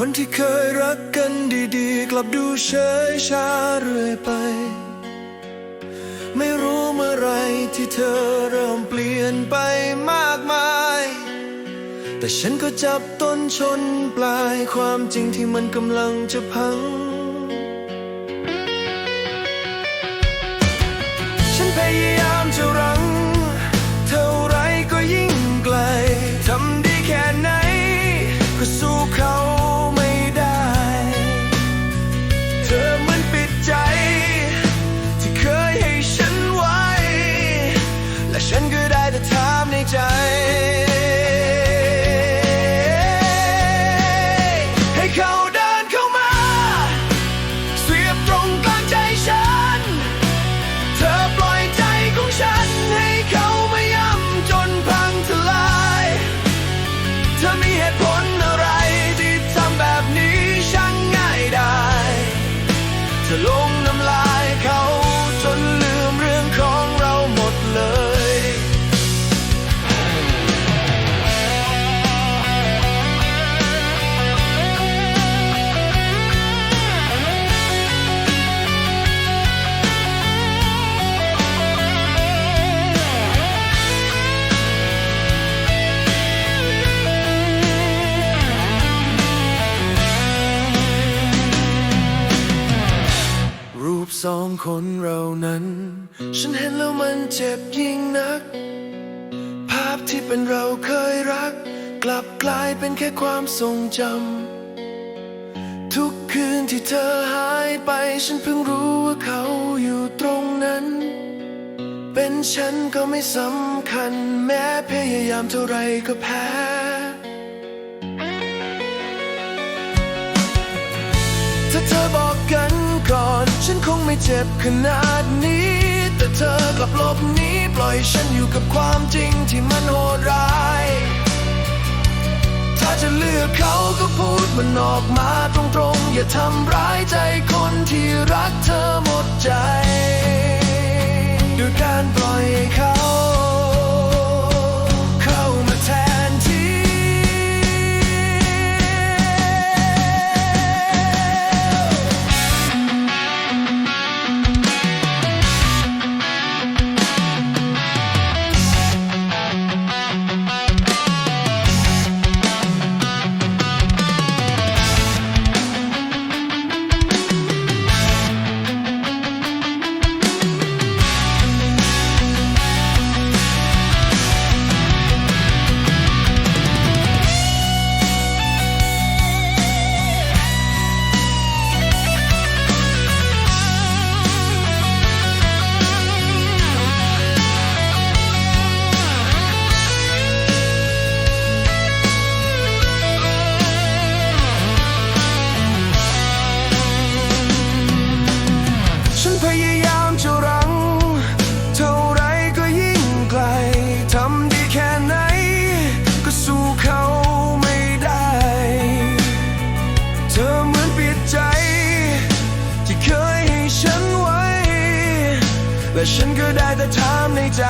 คนที่เคยรักกันดีๆ กลับดูเฉยชาเรื่อยไป ไม่รู้เมื่อไรที่เธอเริ่มเปลี่ยนไปมากมาย แต่ฉันก็จับต้นชนปลายความจริงที่มันกำลังจะพัง สองคนเรานั้น ฉันเห็นแล้วมันเจ็บยิ่งนัก ภาพที่เป็นเราเคยรัก กลับกลายเป็นแค่ความทรงจำ ทุกคืนที่เธอหายไป ฉันเพิ่งรู้ว่าเขาอยู่ตรงนั้น เป็นฉันก็ไม่สำคัญ แม้พยายามเท่าไรก็แพ้ถ้าเธอบอกกัน ฉันคงไม่เจ็บขนาดนี้ แต่เธอกลับลบหนีปล่อยฉันอยู่กับความจริงที่มันโหดร้าย ถ้าจะเลือกเขาก็พูดมันออกมาตรงๆ อย่าทำร้ายใจคนที่รักเธอหมดใจ ด้วยการปล่อยเขา และฉันก็ได้แต่ถามในใจ